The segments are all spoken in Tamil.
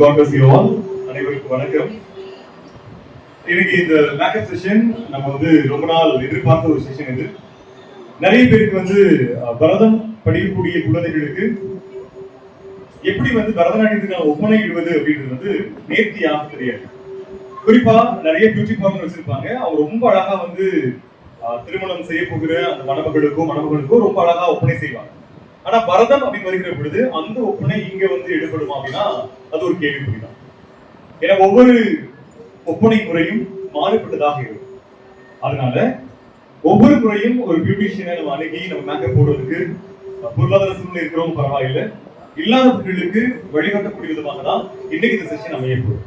God bless அனைவருக்கும் வணக்கம். இன்னைக்கு இந்த மேக்கப் செஷன் நம்ம வந்து ரொம்ப நாள் எதிர்பார்த்த ஒரு செஷன் இது. நிறைய பேருக்கு வந்து பரதம் படிக்கக்கூடிய குழந்தைகளுக்கு எப்படி வந்து பரதநாட்டியத்துக்கான ஒப்பனை இடுவது அப்படின்றது வந்து நேர்த்தியாக தெரியாது. குறிப்பா நிறைய பியூட்டி பார்லர் வச்சிருப்பாங்க. அவங்க ரொம்ப அழகா வந்து அஹ், திருமணம் செய்ய போகிற அந்த மணமகளுக்கும் மணமகளுக்கும் ரொம்ப அழகா ஒப்பனை செய்வாங்க. ஆனா பரதம் அப்படின்னு வருகிற பொழுது அந்த ஒப்பனை இங்க வந்து எடுபடுமா அப்படின்னா அது ஒரு கேள்விக்குறிதான். ஏன்னா ஒவ்வொரு ஒப்பனை முறையும் மாறுபட்டதாக இருக்கும். அதனால ஒவ்வொரு முறையும் ஒரு பியூட்டிஷியனை நம்ம அணுகி நம்ம மேக்கப் போடுறதுக்கு பொருளாதார சூழ்நிலை இருக்கிறவங்க பரவாயில்லை. இல்லாதவர்களுக்கு வழிகாட்டக்கூடிய விதமாக தான் இன்னைக்கு இந்த செஷன் அமைய போகுது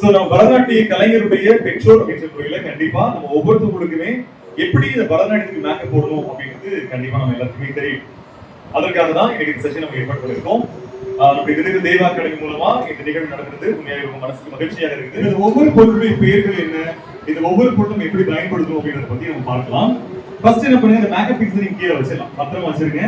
சோ நம்ம பரதநாட்டிய கலைஞருடைய பெற்றோர் அப்படின்ற முறையில கண்டிப்பா நம்ம ஒவ்வொருத்தவங்களுக்குமே எப்படி இந்த பரதநாட்டியத்துக்கு மேக்கப் போடணும் அப்படிங்கிறது கண்டிப்பா நம்ம எல்லாத்துக்குமே தெரியும். அதற்காக தான் இன்னைக்கு இந்த செஷன் நம்ம ஏற்பாடு பண்ணிருக்கோம் ஆஹ் நம்ம தேவா அகாடமி மூலமா இந்த நிகழ்வு நடக்கிறது உண்மையாக ரொம்ப மனசுக்கு மகிழ்ச்சியாக இருக்குது. இந்த ஒவ்வொரு பொருளுடைய பெயர்கள் என்ன இந்த ஒவ்வொரு பொருளும் எப்படி பயன்படுத்தும் அப்படின்றத பத்தி நம்ம பார்க்கலாம். ஃபர்ஸ்ட் என்ன பண்ணுங்க இந்த மேக்கப் பிக்ஸ் நீங்க கீழே வச்சிடலாம். பத்திரமா வச்சிருங்க.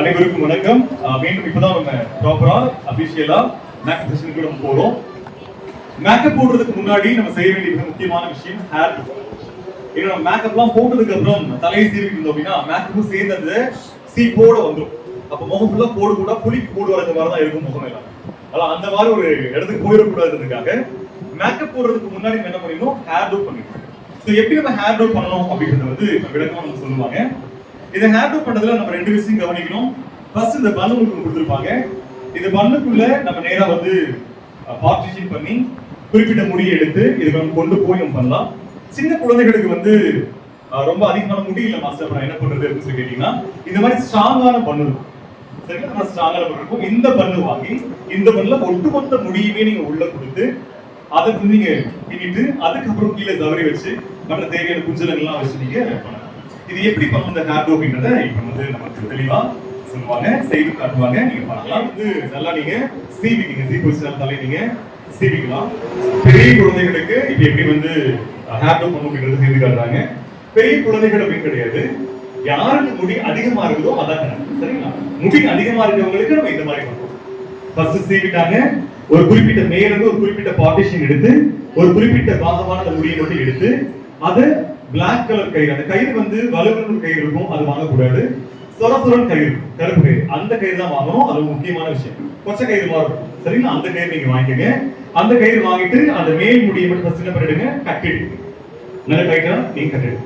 அனைவருக்கும் வணக்கம். மீண்டும் இப்பதான் நம்ம ப்ராப்பரா அபிஷியலா மேக்கப் செஷனுக்கு நம்ம போறோம். மேக்கப் போடுறதுக்கு முன்னாடி நம்ம செய்ய வேண்டிய மிக முக்கியமான விஷயம் ஹேர் என்னோட மேக்கப்லாம் போட்டதுக்கு அப்புறம் தலையை சீவிட்டு இருந்தோம் அப்படின்னா மேக்கப்பும் சேர்ந்தது அந்த சீப்போட வந்துடும் அப்ப முகம் ஃபுல்லா போடு கூட புளிக்கு போடு வரது மாதிரி தான் இருக்கும் முகம் எல்லாம். அதான் அந்த மாதிரி ஒரு இடத்துக்கு போயிடக்கூடாதுன்றதுக்காக மேக்கப் போடுறதுக்கு முன்னாடி நம்ம என்ன பண்ணிடணும்? ஹேர் டோ பண்ணிடணும். ஸோ எப்படி நம்ம ஹேர் டோ பண்ணணும் அப்படின்றது வந்து இப்ப விளக்கமா நம்ம சொல்லுவாங்க. இதை ஹேர் டோ பண்ணதுல நம்ம ரெண்டு விஷயம் கவனிக்கணும். ஃபர்ஸ்ட் இந்த பன்னு உங்களுக்கு கொடுத்துருப்பாங்க. இந்த பண்ணுக்குள்ள நம்ம நேரா வந்து பார்ட்டிஷன் பண்ணி குறிப்பிட்ட முடியை எடுத்து இதுக்கு நம்ம கொண்டு போய் நம்ம பண்ணலாம். சின்ன குழந்தைகளுக்கு வந்து ரொம்ப அதிகமான முடி இல்ல மாஸ்டர் நான் என்ன பண்றது அப்படின்னு சொல்லி கேட்டீங்கன்னா இந்த மாதிரி ஸ்ட்ராங்கான பண்ணு. சரிங்களா? நம்ம ஸ்ட்ராங்கான பண்ணு இந்த பண்ணு வாங்கி இந்த பண்ணுல ஒட்டுமொத்த முடியுமே நீங்க உள்ள கொடுத்து அதை வந்து நீங்க பின்னிட்டு அதுக்கப்புறம் கீழே தவறி வச்சு மற்ற தேவையான குஞ்சலங்கள்லாம் வச்சு நீங்க பண்ணலாம். இது எப்படி பண்ண இந்த ஹேர் அப்படின்றத இப்ப வந்து நமக்கு தெளிவா சொல்லுவாங்க செய்து காட்டுவாங்க. நீங்க பண்ணலாம். வந்து நல்லா நீங்க சீவிக்கிங்க. சீப்பு வச்சு நல்லா தலை நீங்க சீவிக்கலாம். பெரிய குழந்தைகளுக்கு இப்ப எப்படி வந்து ஹேர் பண்ணும் அப்படின்றது செய்து காட்டுறாங்க. பெரிய குழந்தைகள் அப்படின்னு கிடையாது. யாருக்கு முடி அதிகமா இருக்குதோ அதான் சரிங்களா? முடி அதிகமா இருக்கிறவங்களுக்கு நம்ம இந்த மாதிரி பண்றோம் ஃபர்ஸ்ட் சீவிட்டாங்க ஒரு குறிப்பிட்ட மேலிருந்து ஒரு குறிப்பிட்ட பார்ட்டிஷன் எடுத்து ஒரு குறிப்பிட்ட பாகமான அந்த முடியை மட்டும் எடுத்து அது பிளாக் கலர் கயிறு அந்த கயிறு வந்து வலுவலுன்னு கயிறு இருக்கும் அது வாங்கக்கூடாது. சொரசுரன் கயிறு கருப்பு கயிறு. அந்த கயிறு தான் வாங்கணும். அது முக்கியமான விஷயம். கொச்சை கயிறு மாதிரி இருக்கும். சரிங்களா? அந்த கயிறு நீங்க வாங்கிக்கங்க. அந்த கயிறு வாங்கிட்டு அந்த மேல் முடியை மட்டும் ஃபர்ஸ்ட் என்ன பண்ணிடுங்க? கட்டிடு. நல்ல டைட்டா நீங்க கட்டிடு.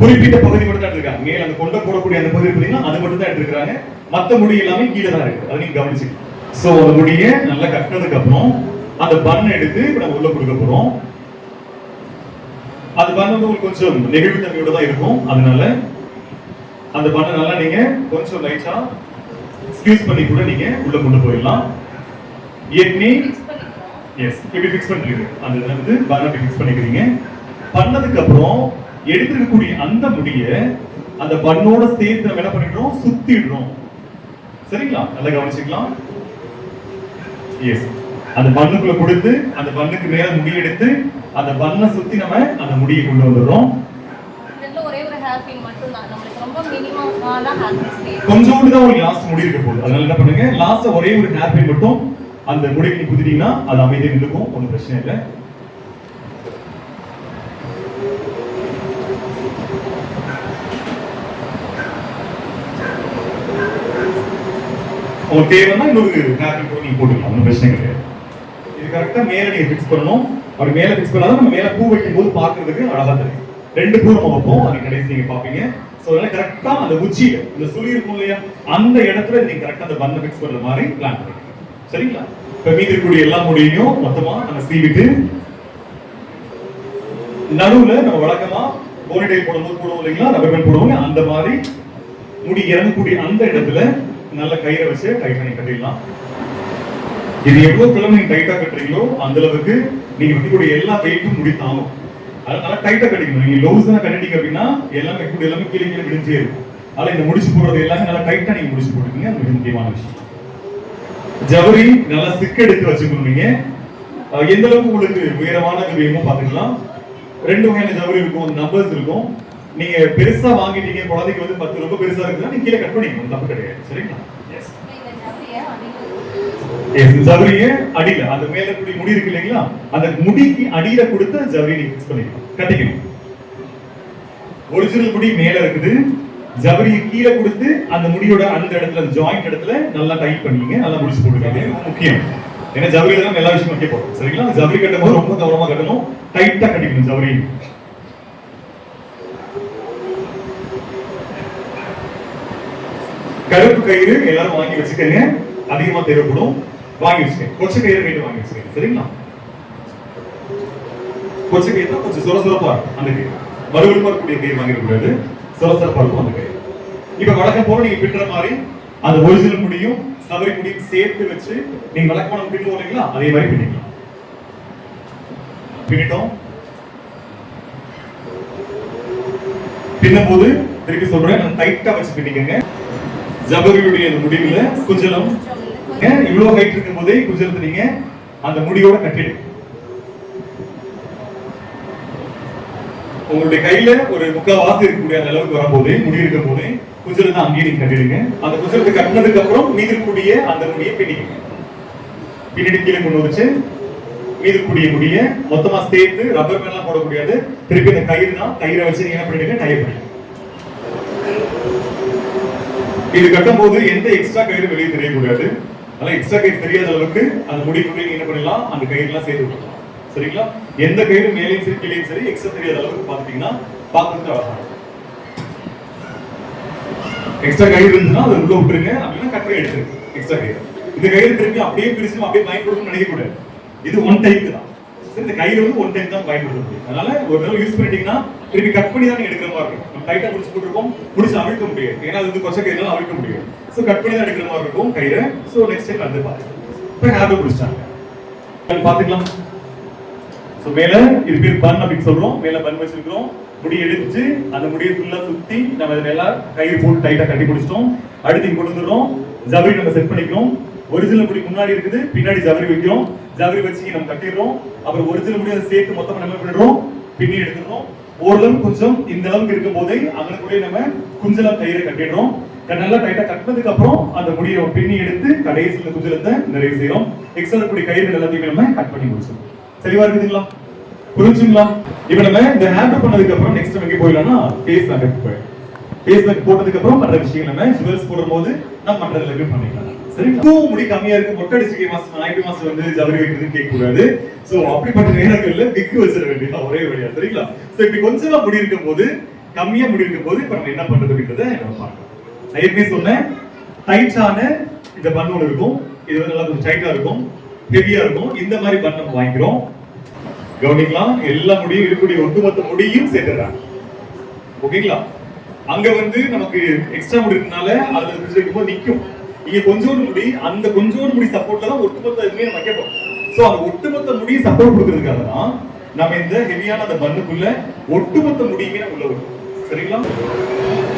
குறிப்பிட்ட பகுதி மட்டும் தான் எடுத்திருக்காங்க. மேல் அந்த கொண்ட போடக்கூடிய அந்த பகுதி பார்த்தீங்கன்னா அது மட்டும் தான் எடுத்துருக்காங்க மற்ற முடி எல்லாமே கீழே தான் இருக்கு. அதை நீங்க கவனிச்சுக்கணும். ஸோ அந்த முடியை நல்லா கட்டினதுக்கு அப்புறம் அந்த பன் எடுத்து இப்போ நம்ம உள்ள கொடுக்க போறோம். அது பன் வந்து உங்களுக்கு கொஞ்சம் நெகிழ்வு தன்மையோட தான் இருக்கும். அதனால அந்த பண்ணை நல்லா நீங்க கொஞ்சம் லைட்டா ஸ்கியூஸ் பண்ணி கூட நீங்க உள்ள கொண்டு போயிடலாம். ஏற்கனவே எஸ் இப்படி ஃபிக்ஸ் பண்றீங்க. அந்த வந்து பன் ஃபிக்ஸ் பண்ணிக்கிறீங்க. பண்ணதுக்கு அப்புறம் எடுத்துக்கக்கூடிய அந்த முடிய அந்த பண்ணோட சேர்த்து நம்ம என்ன பண்ணிடுறோம்? சுத்திடுறோம். சரிங்களா? நல்லா கவனிச்சுக்கலாம். எஸ் அந்த பண்ணுக்குள்ள கொடுத்து அந்த பண்ணுக்கு மேல முடி எடுத்து அந்த பண்ணை சுத்தி நம்ம அந்த முடியை கொண்டு வந்துடுறோம். ஒரே ஒரு கொஞ்சோண்டு தான் உங்களுக்கு லாஸ்ட் முடி இருக்க போகுது. அதனால என்ன பண்ணுங்க? லாஸ்ட் ஒரே ஒரு ஹேர் பின் மட்டும் அந்த முடிக்கு குதிட்டீங்கன்னா அது அமைதியாக நின்றுக்கும் ஒன்றும் பிரச்சனை இல்லை. உங்களுக்கு தேவைன்னா இன்னொரு ஹேர் கூட நீங்க போட்டுக்கலாம் ஒன்றும் பிரச்சனை கிடையாது. இது கரெக்டா மேல நீங்க ஃபிக்ஸ் பண்ணணும். அப்படி மேல ஃபிக்ஸ் பண்ணாலும் நம்ம மேல பூ வைக்கும் போது பாக்குறதுக்கு அழகா தெரியும். ரெண்டு பூ நம்ம வைப்போம் அது கடைசி நீங்க பாப்பீங்க ஸோ அதனால கரெக்டா அந்த உச்சியில இந்த சுழி இருக்கும் இல்லையா அந்த இடத்துல நீங்க கரெக்டா அந்த பண்ணை ஃபிக்ஸ் பண்ற மாதிரி பிளான் பண்ணுங்க சரிங்களா? இப்ப மீதி இருக்கக்கூடிய எல்லா முடியையும் மொத்தமா நம்ம சீவிட்டு நடுவுல நம்ம வழக்கமா போனிடை போடும்போது போடுவோம் இல்லைங்களா? ரப்பர் பேண்ட் அந்த மாதிரி முடி இறங்கக்கூடிய அந்த இடத்துல நல்ல கயிறை வச்சு டைட் பண்ணி கட்டிடலாம். இது எவ்வளவு கிழமை நீங்க டைட்டா கட்டுறீங்களோ அந்த அளவுக்கு நீங்க வைக்கக்கூடிய எல்லா வெயிட்டும் முடி தாங்கும். அதனால டைட்டா கட்டிக்கணும். நீங்க லோஸ் தான் கட்டிட்டீங்க அப்படின்னா எல்லாமே கூட எல்லாமே கீழே கீழே விழுந்தே இருக்கும். அதனால இந்த முடிச்சு போடுறது எல்லாமே நல்லா டைட்டா நீங்க முடிச்சு போட்டுக்கீங்க. அது மிக முக்கியமான விஷயம். ஜவுரி நல்லா சிக்க எடுத்து வச்சுக்கணுங்க எந்த அளவுக்கு உங்களுக்கு உயரமான வேணுமோ பாத்துக்கலாம் ரெண்டு வகையான ஜவுரி இருக்கும் நம்பர்ஸ் இருக்கும். நீங்க பெருசா வாங்கிட்டீங்க குழந்தைக்கு வந்து பத்து ரொம்ப பெருசா இருக்குன்னா நீங்க கீழே கட் பண்ணிக்கணும் தப்பு கிடையாது. சரிங்களா? எஸ் இந்த அடியில் அடியில அந்த மேல குடி முடி இருக்கு இல்லைங்களா? அந்த முடிக்கு அடியில கொடுத்து ஜவரி நீங்க ஃபிக்ஸ் பண்ணிக்கணும். கட்டிக்கணும். ஒரிஜினல் முடி மேல இருக்குது. ஜவரியை கீழே கொடுத்து அந்த முடியோட அந்த இடத்துல அந்த ஜாயிண்ட் இடத்துல நல்லா டைட் பண்ணிங்க. நல்லா முடிச்சு போட்டுக்காங்க முக்கியம். ஏன்னா ஜவரியில தான் எல்லா விஷயமும் வைக்க போறோம். சரிங்களா? ஜவரி கட்டும் போது ரொம்ப கவனமா கட்டணும். டைட்டா கட்டிக்கணும் ஜவரி கருப்பு கயிறு எல்லாரும் வாங்கி வச்சுக்கோங்க. அதிகமா தேவைப்படும். வாங்கி வச்சுக்கோங்க. கொச்சை கயிறு கேட்டு வாங்கி வச்சுக்கோங்க. சரிங்களா? கொச்சை கயிறு தான் கொஞ்சம் சொரசொரப்பா இருக்கும் அந்த கயிறு. மறுபடியும் இருக்கக்கூடிய கயிறு வாங்கிடக்கூடாது. சொரசொரப்பா இருக்கும் அந்த கயிறு இப்ப வழக்கம் போல நீங்க பின்னுற மாதிரி அந்த ஒரிஜினல் முடியும் சபரி முடியும் சேர்த்து வச்சு நீங்க வழக்கமான பின்னுவோம் இல்லைங்களா அதே மாதிரி பின்னிக்கலாம் பின்னிட்டோம் பின்னும் போது திருப்பி சொல்றேன் டைட்டா வச்சு பின்னிக்கங்க ஜபரியுடைய அந்த முடிவுல குஞ்சலம். ஏன் இவ்வளவு ஹைட் இருக்கும் போதே குஞ்சலத்தை நீங்க அந்த முடியோட கட்டிடுங்க உங்களுடைய கையில ஒரு முக்கால்வாசி இருக்கக்கூடிய அந்த அளவுக்கு வரும்போது முடி இருக்கும் போது குஜரத்தை அங்கேயே நீங்க கட்டிடுங்க அந்த குஜரத்தை கட்டினதுக்கு அப்புறம் மீதி அந்த முடியை பிடிக்குங்க பின்னாடி கீழே கொண்டு வச்சு மீதி கூடிய முடிய மொத்தமா சேர்த்து ரப்பர் மேலாம் போட முடியாது திருப்பி அந்த கயிறு தான் கயிறை வச்சு நீங்க என்ன பண்ணிடுங்க டை பண்ணிடுங்க. இது கட்டும்போது எந்த எக்ஸ்ட்ரா கயிறு வெளியே தெரியக்கூடாது. அதனால எக்ஸ்ட்ரா கயிறு தெரியாத அளவுக்கு அந்த முடிக்குள்ளே நீங்க என்ன பண்ணிடலாம் அந்த கயிறுலாம் சேர்த்து விடலாம் சரிங்களா எந்த கயிறு மேலேயும் சரி கீழே சரி எக்ஸ்ட்ரா தெரியாத அளவுக்கு பார்த்துட்டீங்கன்னா பார்க்கறதுக்கு அழகாக எக்ஸ்ட்ரா கயிறு இருந்துச்சுன்னா அது உள்ள விட்டுருங்க அப்படின்னா கட்டுரை எடுத்துருங்க. எக்ஸ்ட்ரா கயிறு இந்த கயிறு திரும்பி அப்படியே பிரிச்சு அப்படியே பயன்படுத்தணும்னு நினைக்கக்கூடாது இது ஒன் டைம் தான். சரி இந்த கயிறு வந்து ஒன் டைம் தான் பயன்படுத்த முடியும். அதனால ஒரு தடவை யூஸ் பண்ணிட்டீங்கன்னா திருப்பி கட் பண்ணி தான் எடுக்கிற மாதிரி இருக்கும். நம்ம டைட்டா பிடிச்சி போட்டுருக்கோம். பிடிச்சி அவிழ்க்க முடியாது. ஏன்னா அது வந்து கொச்சை கயிறுனால அவிழ்க்க முடியாது. ஸோ கட் பண்ணி தான் எடுக்கிற மாதிரி இருக்கும் கயிறை ஸோ நெக்ஸ்ட் டைம் வந்து பாருங்க இப்போ ஹேபிட் முடிச்சிட்டாங்க. பார்த்துக்கலாம். ஸோ மேலே இது பேர் பன் அப்படின்னு சொல்கிறோம் மேலே பன் வச்சிருக்கிறோம். முடி எடுத்து அந்த முடியை ஃபுல்லாக சுற்றி நம்ம இதில் எல்லாம் கயிறு போட்டு டைட்டாக கட்டி பிடிச்சிட்டோம் அடுத்து இங்க கொண்டு வந்துடுறோம். ஜவரி நம்ம செட் பண்ணிக்கிறோம். ஒரிஜினல் முடி முன்னாடி இருக்குது. பின்னாடி ஜவரி வைக்கிறோம். ஜவரி வச்சு நம்ம கட்டிடுறோம். அப்புறம் ஒரிஜினல் முடியை சேர்த்து மொத்தமாக நம்ம பண்ணிடுறோம்? பின்னி எடுத்துடுறோம். ஓரளவுக்கு கொஞ்சம் இந்த அளவுக்கு இருக்கும் போதே அங்கனக்குள்ளே நம்ம குஞ்சலம் கயிறை கட்டிடுறோம். நல்லா டைட்டா கட்டினதுக்கு அப்புறம் அந்த முடியை பின்னி எடுத்து கடைசியில் குஞ்சலத்தை நிறைவு செய்யறோம் எக்ஸ்ட்ரா கூடிய கயிறு எல்லாத்தையுமே நம்ம கட் பண்ணி முடிச்சிடும் தெளிவா இருக்குதுங்களா? புரிஞ்சுங்களா? இப்ப நம்ம இந்த ஹேண்ட் பண்ணதுக்கு அப்புறம் நெக்ஸ்ட் நம்ம எங்க போயிடலாம்னா ஃபேஸ் மேக்கப் போயிடும் ஃபேஸ் மேக்கப் போட்டதுக்கு அப்புறம் மற்ற விஷயங்கள் நம்ம ஜுவல்ஸ் போடும்போது நம்ம மற்றதுல போய் பண்ணிக்கலாம்? சரி? பூ முடி கம்மியா இருக்கு மொட்டை அடிச்சு மாசம் ஞாயிற்று மாசம் வந்து ஜவரி வைக்கிறதுன்னு கேட்க கூடாது சோ அப்படிப்பட்ட நேரங்கள்ல விக்கு வச்சிட வேண்டியதா ஒரே வழியா சரிங்களா? சோ இப்படி கொஞ்சமா முடி இருக்கும் போது கம்மியா முடி இருக்கும் போது இப்ப நம்ம என்ன பண்றது அப்படின்றத நம்ம பார்க்கலாம். நான் ஏற்கனவே சொன்னேன் டைட்டான இந்த பன் ஒன்று இருக்கும். இது வந்து நல்லா கொஞ்சம் டைட்டா இருக்கும். ஹெவியா இருக்கும். இந்த மாதிரி பன் நம்ம வாங்கிக்கிறோம். கவனிக்கலாம். எல்லா முடியும் இருக்கக்கூடிய ஒட்டுமொத்த முடியும் சேர்த்துறாங்க ஓகேங்களா? அங்க வந்து நமக்கு எக்ஸ்ட்ரா முடி இருக்கனால அதுல பிடிச்சிருக்கும் போது நிக்கும். இங்க கொஞ்சோண்டு முடி அந்த கொஞ்சோண்டு முடி சப்போர்ட்ல தான் ஒட்டுமொத்த இதுமே நம்ம கேட்போம் சோ அந்த ஒட்டுமொத்த முடியும் சப்போர்ட் கொடுக்கறதுக்காக தான் நம்ம இந்த ஹெவியான அந்த பண்ணுக்குள்ள ஒட்டுமொத்த முடியுமே நம்ம உள்ள வரும் சரிங்களா?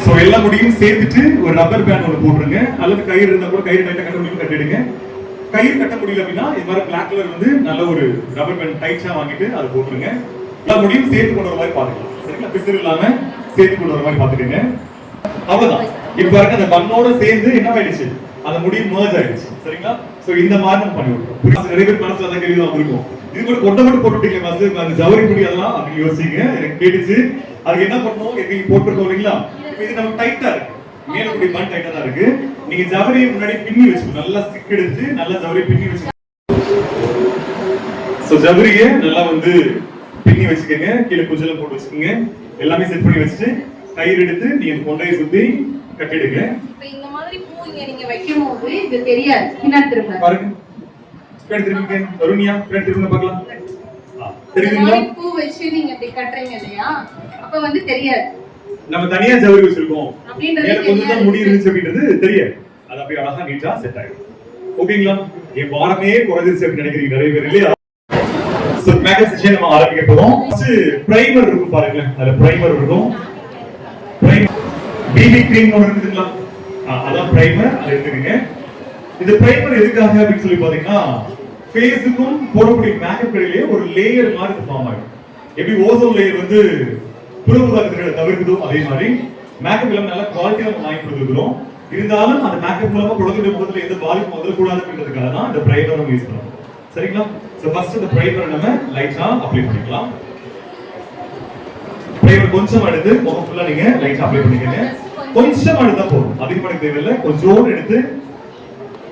சோ எல்லா முடியும் சேர்த்துட்டு ஒரு ரப்பர் பேண்ட் ஒன்று போட்டுருங்க. அல்லது கயிறு இருந்தா கூட கயிறு டைட்டா கட்ட கட்டிடுங்க. கயிறு கட்ட முடியல அப்படின்னா இது மாதிரி பிளாக் கலர் வந்து நல்ல ஒரு ரப்பர் பேண்ட் டைட்ஸா வாங்கிட்டு அதை போட்டுருங்க. எல்லா முடியும் சேர்த்து கொண்டு வர மாதிரி பாத்துக்கலாம் சரிங்களா? பிசிறு இல்லாம சேர்த்து கொண்டு வர மாதிரி பாத்துக்கோங்க அவ்வளவுதான். இப்ப பாருங்க அந்த பண்ணோட சேர்ந்து என்ன ஆயிடுச்சு? அந்த முடி merge ஆயிடுச்சு. சரிங்களா? சோ இந்த மாதிரி நம்ம பண்ணி விட்டுறோம்? நிறைய பேர் மனசுல அதான் கேள்வி இருக்கும். இது கூட கொட்டை மட்டும் போட்டுட்டீங்க மாஸ்டர் அந்த ஜவரி முடி அதெல்லாம் அப்படின்னு யோசிங்க. எனக்கு கேட்டுச்சு. அதுக்கு என்ன பண்ணணும்? எங்க போட்டிருக்கோம் இல்லைங்களா? இது நம்ம டைட்டா இருக்கு. மேல கூடிய பன் டைட்டா தான் இருக்கு. நீங்க ஜவரியை முன்னாடி பின்னி வச்சுக்கணும். நல்லா ஸ்டிக் எடுத்து நல்லா ஜவரி பின்னி வச்சு சோ ஜவரியை நல்லா வந்து பின்னி வச்சுக்கோங்க. கீழே குஞ்சலம் போட்டு வச்சுக்கோங்க. எல்லாமே செட் பண்ணி வச்சுட்டு கயிறு எடுத்து நீங்க கொண்டையை சுத்தி கட்டிடுங்க இந்த மாதிரி பூ இங்க நீங்க வைக்கும் போது இது தெரியாது. பின்னாடி திரும்ப. பாருங்க. பின்னாடி திரும்பிங்க. வருணியா பின்னாடி திரும்ப பார்க்கலாம். தெரியுதுங்களா? பூ வச்சு நீங்க இப்படி கட்டுறீங்க இல்லையா? அப்ப வந்து தெரியாது. நம்ம தனியா ஜவுரி வச்சிருக்கோம். மேல கொஞ்சம் தான். முடி இருந்துச்சு அப்படின்றது தெரியாது. அது அப்படியே அழகா நீட்டா செட் ஆயிடும். ஓகேங்களா? என் வாரமே குறைஞ்சிருச்சு அப்படின்னு நினைக்கிறீங்க நிறைய பேர் இல்லையா? சோ செஷன் நம்ம ஆரம்பிக்க போறோம். பிரைமர் இருக்கும் பாருங்க அதுல பிரைமர் இருக்கும். பிரைமர் பிபி கிரீம் ஒன்று இருக்குதுங்களா? ஆ, அதான் பிரைமர் அது எடுத்துக்கங்க. இந்த பிரைமர் எதுக்காக அப்படின்னு சொல்லி பாத்தீங்கன்னா ஃபேஸுக்கும் போடக்கூடிய மேக்கப் இடையிலே ஒரு லேயர் மாதிரி ஃபார்ம் ஆகும் எப்படி ஓசோன் லேயர் வந்து புறமுதாக்கத்தில தவிர்க்குதோ அதே மாதிரி மேக்கப் எல்லாம் நல்ல குவாலிட்டியா நம்ம வாங்கி கொடுத்துருக்கிறோம். இருந்தாலும் அந்த மேக்கப் மூலமா குழந்தையுடைய முகத்துல எந்த பாதிப்பும் வந்துடக்கூடாதுன்றதுக்காக தான் இந்த பிரைமர் நம்ம யூஸ் பண்ணுவோம் சரிங்களா? ஸோ ஃபர்ஸ்ட் இந்த பிரைமர் நம்ம லைட்டா அப்ளை பண்ணிக்கலாம். பிரைமர் கொஞ்சம் எடுத்து முகம் ஃபுல்லா நீங்க லைட்டா அப்ளை பண்ணிக்கங்க. கொஞ்சம் எடுத்தா போதும். அதிகமாக தேவையில்லை. கொஞ்சோடு எடுத்து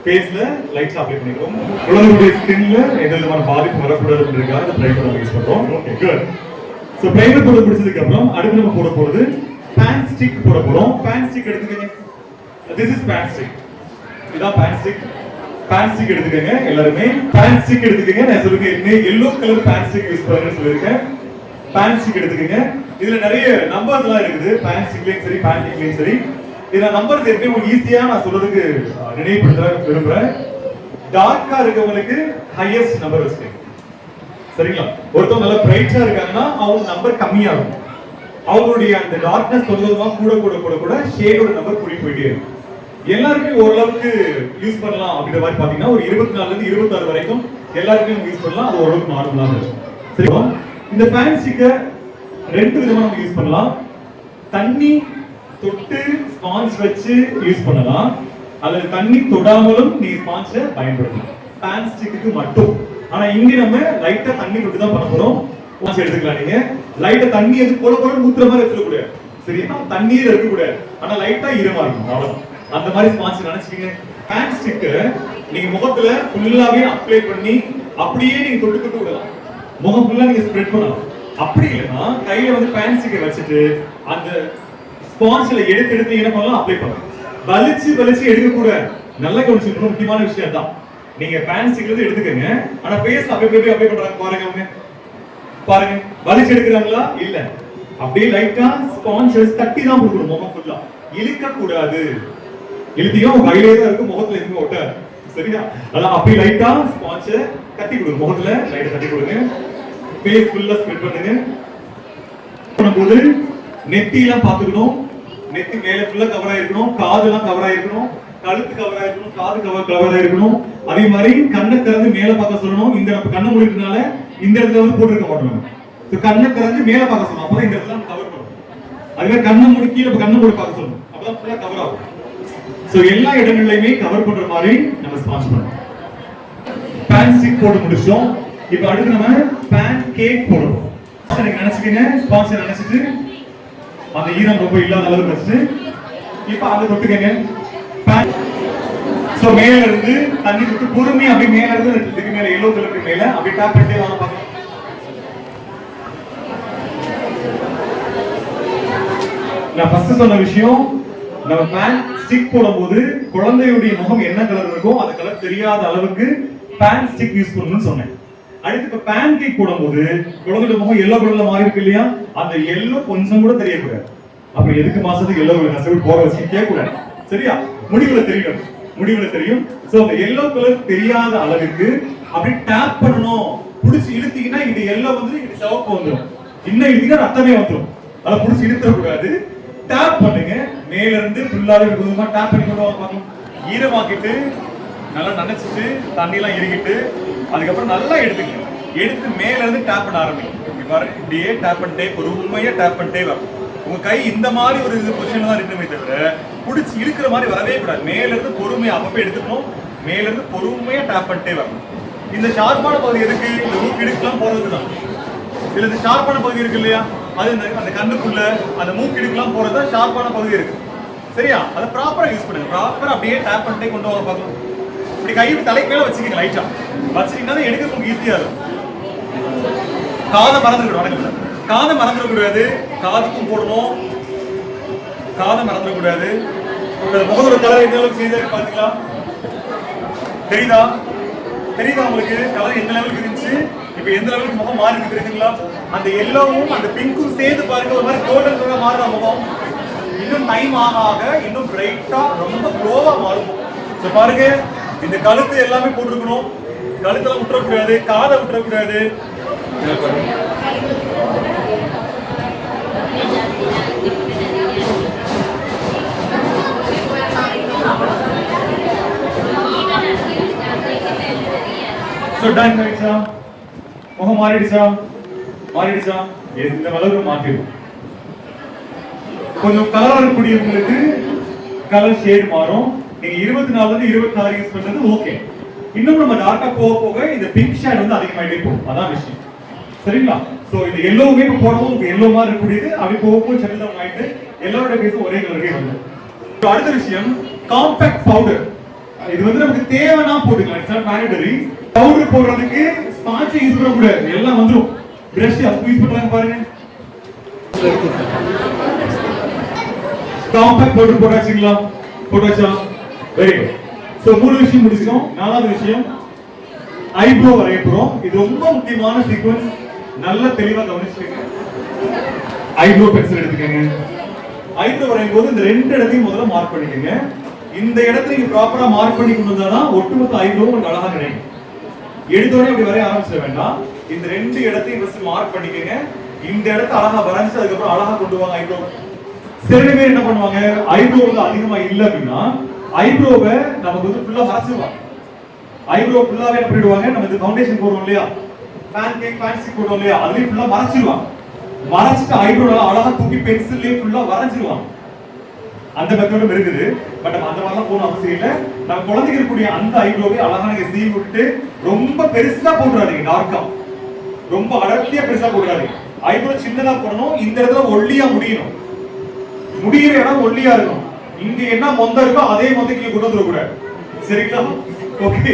ஃபேஸ்ல லைட்ஸ் அப்ளை பண்ணிக்கிறோம். குழந்தைகளுடைய ஸ்கின்ல எந்த விதமான பாதிப்பு வரக்கூடாதுன்றதுக்காக இந்த பிரைமர் நம்ம யூஸ் பண்றோம். ஓகே குட் ஸோ பிரைமர் போட பிடிச்சதுக்கு அப்புறம் அடுத்து நம்ம போட போறது பேன் ஸ்டிக் போட போறோம். பேன் ஸ்டிக் எடுத்துக்கங்க. திஸ் இஸ் பேன் ஸ்டிக் இதான் பேன் ஸ்டிக் பேன் ஸ்டிக் எடுத்துக்கங்க எல்லாருமே. பேன் ஸ்டிக் எடுத்துக்கங்க. நான் சொல்லுங்க yellow colour pan stick use பண்ணுங்கன்னு சொல்லியிருக்கேன். பேன் ஸ்டிக் எடுத்துக்கங்க. இதுல நிறைய நம்பர்ஸ் எல்லாம் இருக்குது. பேன் ஸ்டிக்லயும் சரி பேன் ஸ்டிக்லயும் சரி. இதுல நம்பர்ஸ் எப்படி உங்களுக்கு ஈஸியா நான் சொல்றதுக்கு நினைவுபடுத்த விரும்புறேன். டார்க்கா இருக்கவங்களுக்கு ஹையஸ்ட் நம்பர் வச்சுக்கோங்க. சரிங்களா? ஒருத்தவங்க நல்லா பிரைட்டா இருக்காங்கன்னா அவங்க நம்பர் கம்மியாகும். அவங்களுடைய அந்த டார்க்னஸ் கொஞ்சம் கொஞ்சமா கூட கூட கூட கூட ஷேடோட நம்பர் கூடி போயிட்டே இருக்கும். எல்லாருமே ஓரளவுக்கு யூஸ் பண்ணலாம் அப்படின்ற மாதிரி பாத்தீங்கன்னா ஒரு இருபத்தி நாலுல இருந்து இருபத்தாறு வரைக்கும் எல்லாருமே யூஸ் பண்ணலாம். அது ஓரளவுக்கு நார்மலாக இருக்கும். சரிங்களா? இந்த பேன் ஸ்டிக்கை ரெண்டு விதமா நம்ம யூஸ் பண்ணலாம். தண்ணி தொட்டு ஸ்பாஞ்ச் வச்சு யூஸ் பண்ணலாம். அல்லது தண்ணி தொடாமலும் நீ ஸ்பாஞ்சை பயன்படுத்தலாம். பேன் ஸ்டிக்கு மட்டும். ஆனா இங்க நம்ம லைட்டா தண்ணி தொட்டு தான் பண்ண போறோம். எடுத்துக்கலாம் நீங்க. லைட்டா தண்ணி எது போல போல ஊத்துற மாதிரி வச்சிடக்கூடாது சரியா? தண்ணீர் இருக்கக்கூடாது. ஆனா லைட்டா ஈரமா இருக்கும் அவ்வளவு அந்த மாதிரி ஸ்பான்ஸ் நினைச்சுக்கீங்க. ஹேண்ட் ஸ்டிக்கு நீங்க முகத்துல ஃபுல்லாவே அப்ளை பண்ணி அப்படியே நீங்க தொட்டு தொட்டு விடலாம். முகம் ஃபுல்லா நீங்க ஸ்ப்ரெட் பண்ணலாம். அப்படி இல்லைன்னா கையில வந்து பேன் ஸ்டிக்கை வச்சுட்டு அந்த ஸ்பான்ஸ்ல எடுத்து எடுத்து என்ன பண்ணலாம்? அப்ளை பண்ணலாம். வலிச்சு வலிச்சு எடுக்கக்கூடாது. நல்ல நல்லா கவனிச்சுக்கணும். முக்கியமான விஷயம் தான் நீங்க ஃபேன்சிங்கிறது எடுத்துக்கங்க. ஆனா ஃபேஸ் அப்படியே அப்படி அப்படியே பண்றாங்க. பாருங்க அவங்க. பாருங்க. வலிச்சு எடுக்கிறாங்களா? இல்ல. அப்படியே லைட்டா ஸ்பான்சஸ் தட்டி தான் கொடுக்கணும் முகம் ஃபுல்லா இழுக்க கூடாது இழுத்தியும் உங்க கையிலே தான் இருக்கும். முகத்துல எதுவும் ஒட்ட சரியா? அதான் அப்படியே லைட்டா ஸ்பான்ச தட்டி கொடுங்க. முகத்துல லைட்டா தட்டி கொடுங்க. ஃபேஸ் ஃபுல்லா ஸ்ப்ரெட் பண்ணுங்க. பண்ணும்போது நெத்தியெல்லாம் பார்த்துக்கணும். நெத்தி மேல ஃபுல்லா கவர் ஆயிருக்கணும் காதெல்லாம் கவர் ஆயிருக்கணும் கழுத்து கவரா இருக்கணும் காது கவர் கவர் ஆயிருக்கணும். அதே மாதிரி கண்ணை திறந்து மேல பார்க்க சொல்லணும். இந்த கண்ணை மூடினால இந்த இடத்துல வந்து போட்டுருக்க மாட்டோம் நம்ம. கண்ணை திறந்து மேல பார்க்க சொல்லணும். அப்பதான் இந்த இடத்துல கவர் பண்ணும் அதுவே கண்ணை மூடி கீழே கண்ணை மூடி பார்க்க சொல்லணும். அப்பதான் ஃபுல்லா கவர் ஆகும். சோ எல்லா இடங்களையுமே கவர் பண்ற மாதிரி நம்ம ஸ்பான்ஸ் பண்ணணும். பேன் ஸ்டிக் போட்டு முடிச்சோம் இப்போ அடுத்து நம்ம பேன் கேக் போடணும். எனக்கு நினைச்சுக்கங்க. ஸ்பான்சர் நினைச்சிட்டு அந்த ஈரம் ரொம்ப இல்லாத அளவுக்கு வச்சுட்டு இப்போ அதை தொட்டுக்கங்க. ஸோ மேல இருந்து தண்ணி விட்டு பொறுமை அப்படியே மேல இருந்து இதுக்கு மேல எல்லோ கலருக்கு மேல அப்படியே டாப் பண்ணிட்டே வாங்க பார்க்கலாம் நான் ஃபர்ஸ்ட் சொன்ன விஷயம் நம்ம பேன் ஸ்டிக் போடும்போது குழந்தையுடைய முகம் என்ன கலர் இருக்கோ அந்த கலர் தெரியாத அளவுக்கு பேன் ஸ்டிக் யூஸ் பண்ணணும்னு சொன்னேன். அடுத்து இப்ப பேன் கேக் போடும்போது குழந்தையோட முகம் எல்லோ கலர்ல மாறி இருக்கு இல்லையா? அந்த எல்லோ கொஞ்சம் கூட தெரியக்கூடாது. அப்ப எதுக்கு மாசத்துக்கு எல்லோ கலர் போட வச்சு கேட்கக்கூடாது. சரியா? முடிவுல தெரியும். முடிவுல தெரியும். சோ அந்த எல்லோ கலர் தெரியாத அளவுக்கு அப்படி டேப் பண்ணணும். புடிச்சு இழுத்தீங்கன்னா இந்த எல்லோ வந்து இது சிவப்பு வந்துடும் இன்னும் இழுத்தீங்கன்னா ரத்தமே வந்துடும் அதை புடிச்சு இழுத்துற கூடாது டேப் பண்ணுங்க. மேல இருந்து ஃபுல்லாவே கொஞ்சமா டேப் பண்ணி கொண்டு வாங்க ஈரமாக்கிட்டு நல்லா நனைச்சிட்டு தண்ணிலாம் இறுகிட்டு அதுக்கப்புறம் நல்லா எடுத்துக்கணும் எடுத்து மேல இருந்து டேப் பண்ண ஆரம்பிக்கும் இப்படி பாருங்க இப்படியே டேப் பண்ணிட்டே பொறுமையா டேப் பண்ணிட்டே வரணும். உங்க கை இந்த மாதிரி ஒரு இது பொசிஷன்ல தான் இருக்கணுமே தவிர பிடிச்சி இழுக்கிற மாதிரி வரவே கூடாது. மேல இருந்து பொறுமையா அப்பப்போ எடுத்துக்கணும். மேல இருந்து பொறுமையா டேப் பண்ணிட்டே வரணும். இந்த ஷார்ப்பான பகுதி எதுக்கு? இந்த மூக்கு இடுக்கெல்லாம் போறது தான் இதுல இந்த ஷார்ப்பான பகுதி இருக்கு இல்லையா? அது இந்த அந்த கண்ணுக்குள்ள அந்த மூக்கு இடுக்கெல்லாம் போறது ஷார்ப்பான பகுதி இருக்கு. சரியா? அதை ப்ராப்பரா யூஸ் பண்ணுங்க. ப்ராப்பரா அப்படியே டேப் பண்ணிட்டே கொண்டு வர பார்க்கலாம். இப்படி கை தலைக்கு மேல வச்சுக்கங்க லைட்டா வச்சுட்டீங்கன்னா எடுக்க உங்களுக்கு ஈஸியா இருக்கும். காதை மறந்துக்கிடும் வணக்கம் காதை மறந்துடக்கூடாது காதுக்கும் போடணும். காதை மறந்துடக்கூடாது இந்த முகத்தோட கலர் எந்த அளவுக்கு செய்தா பாத்தீங்களா தெரியுதா? தெரியுதா உங்களுக்கு? கலர் எந்த லெவலுக்கு இருந்துச்சு? இப்போ எந்த லெவலுக்கு முகம் மாறி இருக்கு தெரியுதுங்களா? அந்த எல்லோவும் அந்த பிங்க்கும் சேர்ந்து பாருங்க. ஒரு மாதிரி கோல்டன் கலரா மாறுற முகம்? இன்னும் டைம் ஆக ஆக இன்னும் பிரைட்டா ரொம்ப க்ளோவா மாறும். ஸோ பாருங்க இந்த கழுத்து எல்லாமே போட்டிருக்கணும். கழுத்தெல்லாம் விட்டுறக்கூடாது காதை விட்டுறக்கூடாது ஸோ டைம் ஆயிடுச்சா முகம் மாறிடுச்சா மாறிடுச்சா எந்த அளவுக்கு மாற்றிடும் கொஞ்சம் கலரா இருக்கக்கூடியவங்களுக்கு கலர் ஷேட் மாறும் நீங்க இருபத்தி நாலுல இருந்து இருபத்தி நாலு யூஸ் பண்றது ஓகே இன்னும் நம்ம டார்க்கா போக போக இந்த பிங்க் ஷேட் வந்து அதிகமாயிட்டே போகும் அதான் விஷயம் சரிங்களா சோ இந்த எல்லோவுமே இப்போ போடவும் எல்லோ மாதிரி இருக்கக்கூடியது அப்படி போகும்போது செட்டில் ஆயிட்டு எல்லாரோட பேசும் ஒரே கலரே வந்து அடுத்த விஷயம் காம்பேக்ட் பவுடர் இது வந்து நமக்கு தேவைன்னா போட்டுக்கலாம் இட்ஸ் நாட் மேனிடரி பவுடர் போடுறதுக்கு ஸ்பான்ச் யூஸ் பண்ண கூடாது எல்லாம் வந்துடும் பிரஷ் அப்போ யூஸ் பண்றாங்க பாருங்க. காம்பாக்ட் பவுடர் போட்டாச்சுங்களா? போட்டாச்சா? வெரி குட் ஸோ மூணு விஷயம் முடிச்சிட்டோம். நாலாவது விஷயம் ஐப்ரோ வரைய போறோம். இது ரொம்ப முக்கியமான சீக்வன்ஸ் நல்ல தெளிவா கவனிச்சுக்கங்க. ஐப்ரோ பென்சில் எடுத்துக்கங்க. ஐப்ரோ வரையும் போது இந்த ரெண்டு இடத்தையும் முதல்ல மார்க் பண்ணிக்கங்க. இந்த இடத்துல நீங்க ப்ராப்பரா மார்க் பண்ணி கொண்டு வந்தா தான் ஒட்டுமொத்த ஐப்ரோ உங்களுக்கு அழகா கிடைக்கும். எடுத்தோடனே இப்படி வரைய ஆரம்பிச்சிட வேண்டாம். இந்த ரெண்டு இடத்தையும் ஃபர்ஸ்ட் மார்க் பண்ணிக்கங்க. இந்த இடத்த அழகா வரைஞ்சு அதுக்கப்புறம் அழகா கொண்டு வாங்க ஐப்ரோ சில பேர் என்ன பண்ணுவாங்க ஐப்ரோ வந்து அதிகமா இல்ல அப்படின்னா ஐப்ரோவை நமக்கு வந்து ஃபுல்லா மறைச்சிருவாங்க ஐப்ரோ ஃபுல்லாவே என்ன பண்ணிடுவாங்க நம்ம இந்த ஃபவுண்டேஷன் போடுறோம் இல்லையா? பேன் கேக் ஃபேன்சி போடுறோம் இல்லையா? அதுலயும் ஃபுல்லா மறைச்சிருவாங்க. மறைச்சிட்டு ஐப்ரோல அழகா தூக்கி பென்சில்லையும் ஃபுல்லா வரைஞ்சிருவாங்க. அந்த மெத்தடும் இருக்குது. பட் நம்ம அந்த மாதிரிலாம் போகணும் அவசியம் இல்லை. நம்ம குழந்தைங்க இருக்கக்கூடிய அந்த ஐப்ரோவை அழகாக நீங்கள் சீவி விட்டுட்டு ரொம்ப பெருசாக போட்டுறாதீங்க டார்க்கா ரொம்ப அடர்த்தியா பெருசா போட்டுறாதீங்க. ஐப்ரோ சின்னதாக போடணும் இந்த இடத்துல ஒல்லியா முடியணும். முடியிற இடம் ஒல்லியா இருக்கும் இங்க என்ன மொந்த இருக்கோ அதே மொந்த இங்க கொண்டு வந்துடக்கூடாது சரிங்களா? ஓகே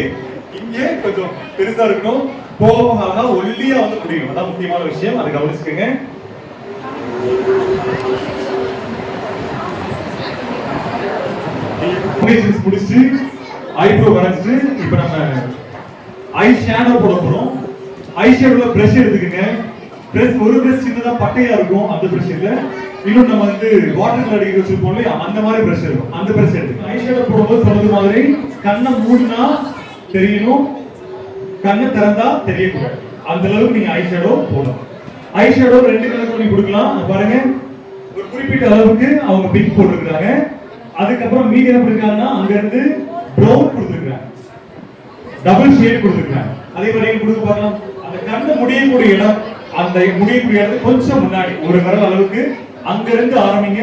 இங்கே கொஞ்சம் பெருசா இருக்கணும். போக போக ஒல்லியா வந்து முடியும் அதான் முக்கியமான விஷயம். அதை கவனிச்சுக்கோங்க. ஃபவுண்டேஷன்ஸ் முடிச்சு ஐப்ரோ வரைஞ்சிட்டு இப்போ நம்ம ஐ ஷேடோ போட போகிறோம் ஐ ஷேடோவில் ப்ரெஷ் எடுத்துக்கங்க. ப்ரெஷ் ஒரு ப்ரெஷ் சின்னதாக பட்டையாக இருக்கும் அந்த பிரஷ் இன்னும் நம்ம வந்து வாட்டர் கலர் அடிக்க வச்சிருப்போம் இல்லையா? அந்த மாதிரி ப்ரெஷ் இருக்கும் அந்த ப்ரெஷ் எடுத்துக்கங்க ஐ ஷேடோ போடும்போது சொன்னது மாதிரி கண்ணை மூடினா தெரியணும். கண்ணை திறந்தா தெரியக்கூடாது. அந்த அளவுக்கு நீங்க ஐ ஷேடோ போடணும். ஐ ஷேடோ ரெண்டு கலர் பண்ணி கொடுக்கலாம். பாருங்க. ஒரு குறிப்பிட்ட அளவுக்கு அவங்க பிங்க் போட்டுருக்காங்க அதுக்கப்புறம் மீதி என்ன பண்ணிருக்காங்கன்னா அங்க இருந்து ப்ரௌன் கொடுத்துருக்காங்க டபுள் ஷேட் கொடுத்துருக்காங்க அதே மாதிரி கொடுக்க கொடுத்து பார்க்கலாம். அந்த கண்ணு முடியக்கூடிய இடம் அந்த முடியக்கூடிய இடத்துக்கு கொஞ்சம் முன்னாடி ஒரு விரல் அளவுக்கு அங்க இருந்து ஆரம்பிங்க.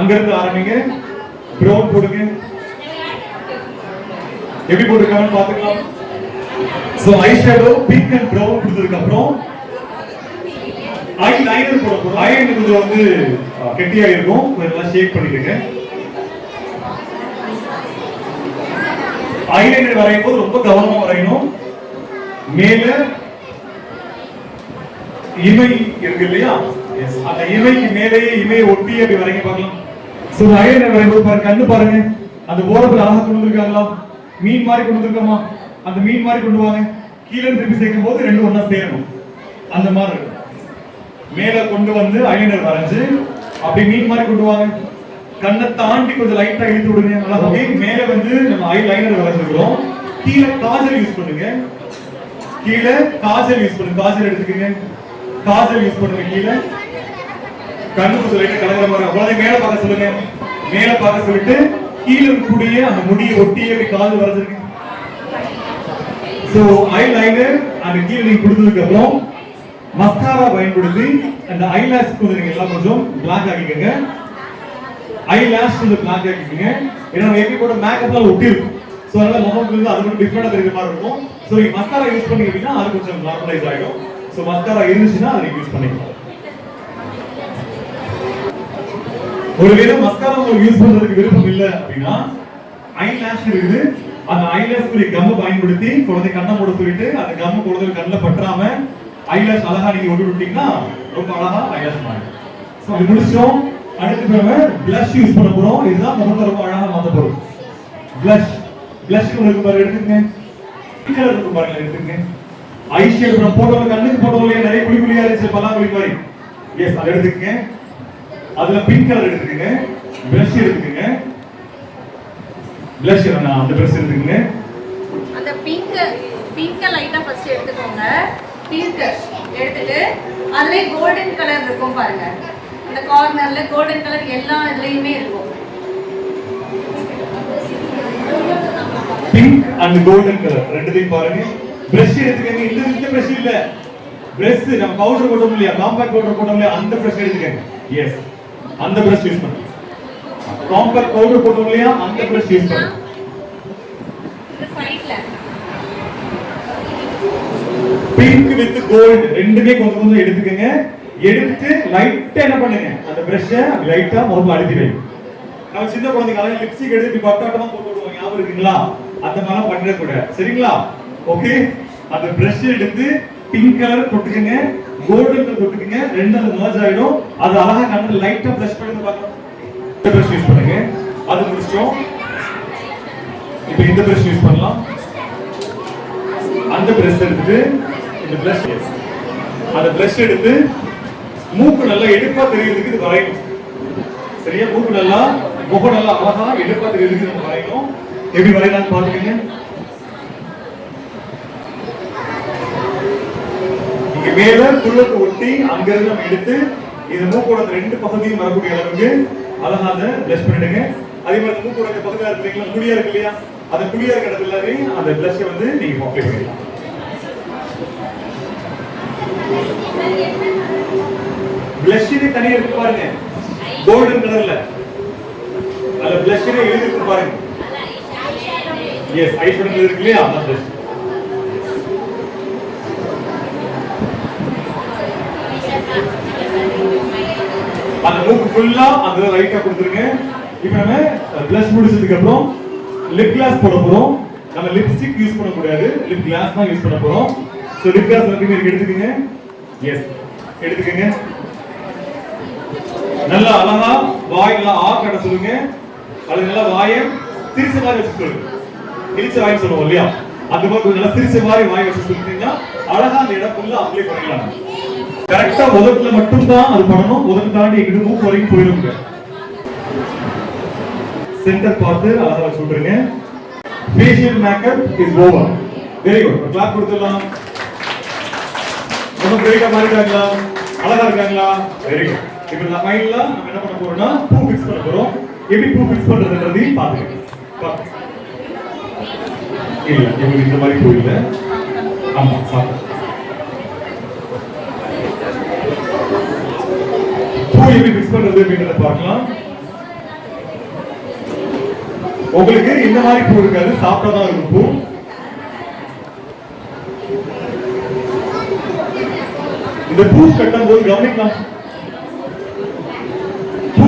அங்க இருந்து ஆரம்பிங்க. ப்ரௌன் போடுங்க. எப்படி போட்டிருக்காங்கன்னு பாத்துக்கலாம் so eye shadow pink and brown கொடுத்ததுக்கு அப்புறம் ஐ லைனர் போட போறோம். ஐ லைனர் கொஞ்சம் வந்து கெட்டியா இருக்கும் கொஞ்சம் நல்லா ஷேப் ஐலைனர் வரையும் போது ரொம்ப கவனமா வரையணும். மேல இமை இருக்கு இல்லையா? அந்த இமைக்கு மேலேயே இமையை ஒட்டி அப்படி வரைங்க பார்க்கலாம். சோ ஐலைனர் வரையும் போது பாருங்க கண்ணு பாருங்க. அந்த ஓரத்துல அழகா கொண்டு வந்திருக்காங்களா? மீன் மாதிரி கொண்டு வந்திருக்கோமா? அந்த மீன் மாதிரி கொண்டு வாங்க. கீழே திருப்பி சேர்க்கும் போது ரெண்டும் ஒண்ணா சேரணும். அந்த மாதிரி இருக்கும். மேல கொண்டு வந்து ஐலைனர் வரைஞ்சு அப்படி மீன் மாதிரி கொண்டு வாங்க. கண்ணை தாண்டி கொஞ்சம் லைட்டா இழுத்து விடுங்க. நல்லா அப்படியே மேல வந்து நம்ம ஐ லைனர் வரைஞ்சிருக்கிறோம். கீழே காஜல் யூஸ் பண்ணுங்க. கீழே காஜல் யூஸ் பண்ணுங்க. காஜல் எடுத்துக்கங்க. காஜல் யூஸ் பண்ணுங்க கீழே. கண்ணு கொஞ்சம் லைட்டா கலங்குற மாதிரி அவ்வளவு மேல பார்க்க சொல்லுங்க. மேல பார்க்க சொல்லிட்டு கீழே இருக்கக்கூடிய அந்த முடியை ஒட்டியே அப்படி காஜல் வரைஞ்சிருக்கீங்க சோ ஐ லைனர் அந்த கீழே நீங்க கொடுத்ததுக்கு அப்புறம் மஸ்காரா பயன்படுத்தி அந்த ஐ கொஞ்சம் நீங்க எல்லாம் கொஞ்சம் பிளாக் ஆக்கிக்கங்க. ஐ லேஷ் கொஞ்சம் பிளாக் ஆக்கிக்கங்க ஏன்னா நம்ம எப்படி கூட மேக்கப்லாம் ஒட்டி இருக்கும். அதனால முகத்துக்கு வந்து அது மட்டும் டிஃப்ரெண்டாக தெரியுற மாதிரி இருக்கும். ஸோ நீங்கள் மஸ்காரா யூஸ் பண்ணி அப்படின்னா அது கொஞ்சம் நார்மலைஸ் ஆகிடும் ஸோ மஸ்காரா இருந்துச்சுன்னா அதை யூஸ் பண்ணிக்கலாம். ஒருவேளை மஸ்காரா உங்களுக்கு யூஸ் பண்றதுக்கு விருப்பம் இல்லை அப்படின்னா ஐ லேஷ் இருக்குது. அந்த ஐ லேஷ் குறி பயன்படுத்தி குழந்தை கண்ணை போட சொல்லிட்டு அந்த கம்மு குழந்தை கண்ணில் பற்றாம ஐ லேஷ் அழகா நீங்க ஒட்டி விட்டீங்கன்னா ரொம்ப அழகா ஐ லேஷ் மாறும் ஸோ அது முடிச்சோம் அடுத்து நம்ம பிளஷ் யூஸ் பண்ண போறோம். இதுதான் முகத்தை ரொம்ப அழகா மாத்த போறோம். பிளஷ் பிளஷ் உங்களுக்கு பாருங்க எடுத்துக்கங்க. Pink இருக்கு பாருங்க எடுத்துக்கங்க. ஐஷியல் நம்ம கண்ணுக்கு போட்டோம் நிறைய குழி குழியா இருந்துச்சு பல்லாங்குழி மாதிரி. எஸ் அதை எடுத்துக்கங்க. அதுல பிங்க் கலர் எடுத்துக்கங்க. பிரஷ் எடுத்துக்கங்க. பிளஷ் அந்த பிரஷ் எடுத்துக்கங்க. அந்த பிங்க் பிங்க் லைட்டா ஃபர்ஸ்ட் எடுத்துக்கோங்க. பிங்க் எடுத்துட்டு அதுலயே கோல்டன் கலர் இருக்கும் பாருங்க. அந்த கார்னர்ல கோல்டன் கலர் எல்லா இதுலயுமே இருக்கும். பிங்க் அண்ட் கோல்டன் கலர் ரெண்டுத்தையும் பாருங்க. பிரஷ் எடுத்துக்கங்க. இந்த இந்த பிரஷ் இல்ல. பிரஷ் நம்ம பவுடர் போட்டோம் இல்லையா? காம்பாக்ட் பவுடர் போட்டோம் இல்லையா? அந்த பிரஷ் எடுத்துக்கங்க. எஸ் அந்த பிரஷ் யூஸ் பண்ணுங்க. காம்பேக்ட் பவுடர் போட்டோம் இல்லையா? அந்த பிரஷ் யூஸ் பண்ணுங்க. இந்த பிங்க் வித் கோல்டு ரெண்டுமே கொஞ்சம் கொஞ்சம் எடுத்துக்கங்க. எடுத்து லைட்டா என்ன பண்ணுங்க? அந்த பிரஷ்ஷ லைட்டா முதல்ல அழுத்தி வைங்க. நம்ம சின்ன குழந்தைங்க லிப்ஸ்டிக் எடுத்து இப்படி பட்டாட்டமா போட்டு விடுவோம் ஞாபகம் இருக்குங்களா? அந்த மாதிரிலாம் பண்ணிட கூட சரிங்களா? ஓகே அந்த பிரஷ் எடுத்து பிங்க் கலர் தொட்டுக்கங்க கோல்டன் கலர் தொட்டுக்கங்க ரெண்டு அது மர்ஜ் ஆயிடும். அது அழகா கண்ணு லைட்டா பிரஷ் பண்ணி பார்க்கலாம் இந்த பிரஷ் யூஸ் பண்ணுங்க. அது முடிச்சிட்டோம். இப்போ இந்த பிரஷ் யூஸ் பண்ணலாம். அந்த பிரஷ் எடுத்துட்டு இந்த பிரஷ் அந்த பிரஷ் எடுத்து மூக்கு நல்லா எடுப்பா தெரியறதுக்கு இது வரையணும். சரியா? மூக்கு நல்லா முகம் நல்லா அழகா எடுப்பா தெரியறதுக்கு நம்ம வரையணும். எப்படி வரையலாம்னு பாத்துக்கங்க இங்க மேல புல்லத்தை ஒட்டி அங்கிருந்து நம்ம எடுத்து இந்த மூக்கோட அந்த ரெண்டு பகுதியும் வரக்கூடிய அளவுக்கு அழகா அதை பிரஷ் பண்ணிடுங்க. அதே மாதிரி மூக்கோட இந்த பகுதியா இருக்கு இல்லைங்களா? குழியா இருக்கு இல்லையா? அந்த குழியா இருக்கிற இடத்துல அந்த பிளஸ் வந்து நீங்க அப்ளை பண்ணிடலாம் பிளஷ்ஷினே தனியா இருக்கு பாருங்க. கோல்டன் கலர்ல அதுல பிளஷ்ஷினே எழுதி இருக்கு பாருங்க. எஸ் ஐ ஷேடோல இருக்கு இல்லையா? அந்த பிளஷ் அந்த மூக்கு ஃபுல்லா அந்த லைட்டா கொடுத்துருங்க. இப்போ நம்ம பிளஷ் முடிச்சதுக்கு அப்புறம் லிப் கிளாஸ் போட போறோம். நம்ம லிப்ஸ்டிக் யூஸ் பண்ண கூடாது லிப் கிளாஸ் தான் யூஸ் பண்ண போறோம். ஸோ லிப் கிளாஸ் வந்து எடுத்துக்கங்க. எஸ் எடுத்துக்கங்க. நல்லா அழகா வாய் நல்லா ஆ கட சொல்லுங்க. அது நல்லா வாயை சிரிச்ச மாதிரி வச்சு சொல்லுங்க கிழிச்ச வாய் சொல்லுவோம் இல்லையா? அந்த மாதிரி கொஞ்சம் நல்லா சிரிச்ச மாதிரி வாய் வச்சு சொல்லிட்டீங்கன்னா அழகா அந்த இடம் ஃபுல்லா அப்ளை பண்ணிடலாம். கரெக்டா உதட்டுல மட்டும் தான் அது பண்ணணும். உதட்டு தாண்டி எங்கிட்ட மூக்கு வரைக்கும் போயிடுங்க சென்டர் பார்த்து அழகா சொல்றீங்க facial makeup is over very good clap கொடுத்துடலாம். ரொம்ப கிரேட்டா மாறிட்டாங்களா? அழகா இருக்காங்களா? வெரி குட் இப்போ நம்ம மைண்ட்ல நம்ம என்ன பண்ண போறோம்னா பூ ஃபிக்ஸ் பண்ண போறோம். எப்படி பூ ஃபிக்ஸ் பண்றதுன்றதையும் பாத்துக்கங்க இல்ல இவங்க இந்த மாதிரி பூ இல்லை. ஆமா சாப்பிட்டு பூ எப்படி ஃபிக்ஸ் பண்றது அப்படின்றத பார்க்கலாம். உங்களுக்கு இந்த மாதிரி பூ இருக்காது. சாப்பிட்டா தான் இருக்கும் பூ இந்த பூ கட்டும் போது கவனிக்கலாம்.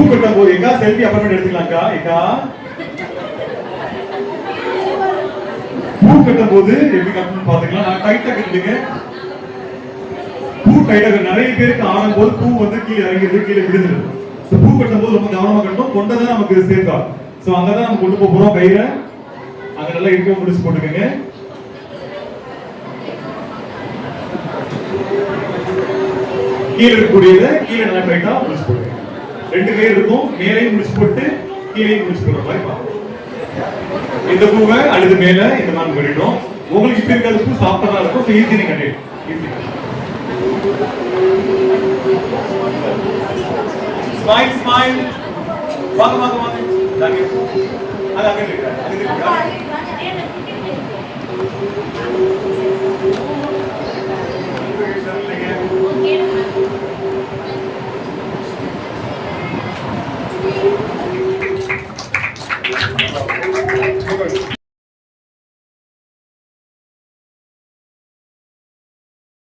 பூ கட்டும் போது எங்கா செல்ஃபி அப்புறமேட்டு எடுத்துக்கலாம்க்கா? எங்கா? பூ கட்டும் போது எப்படி கட்டணும் பாத்துக்கலாம் நான் டைட்டா கட்டுங்க பூ டைட்டா நிறைய பேருக்கு ஆடும் போது பூ வந்து கீழே இறங்கிடுது கீழே விழுந்துடும் So, பூ கட்டும் போது ரொம்ப கவனமா கட்டணும். கொண்டதான் நமக்கு சேர்க்கா சோ அங்கதான் நம்ம கொண்டு போக போறோம் கையில அங்க நல்லா இருக்க முடிச்சு போட்டுக்கோங்க. கீழே இருக்கக்கூடியதை கீழே நல்லா டைட்டா முடிச்சு போடுங்க ரெண்டு பேர் இருக்கும். மேலையும் முடிச்சு போட்டு கீழையும் முடிச்சு போடுற மாதிரி பார்ப்போம். இந்த பூவை அல்லது மேல இந்த மாதிரி பண்ணிட்டோம் உங்களுக்கு இப்ப இருக்கிறது பூ சாப்பிட்டதா இருக்கும். ஈஸி நீங்க கட்டிடலாம் ஈஸி ஸ்மைல் ஸ்மைல் வாங்க வாங்க வாங்க. அது அங்கே அது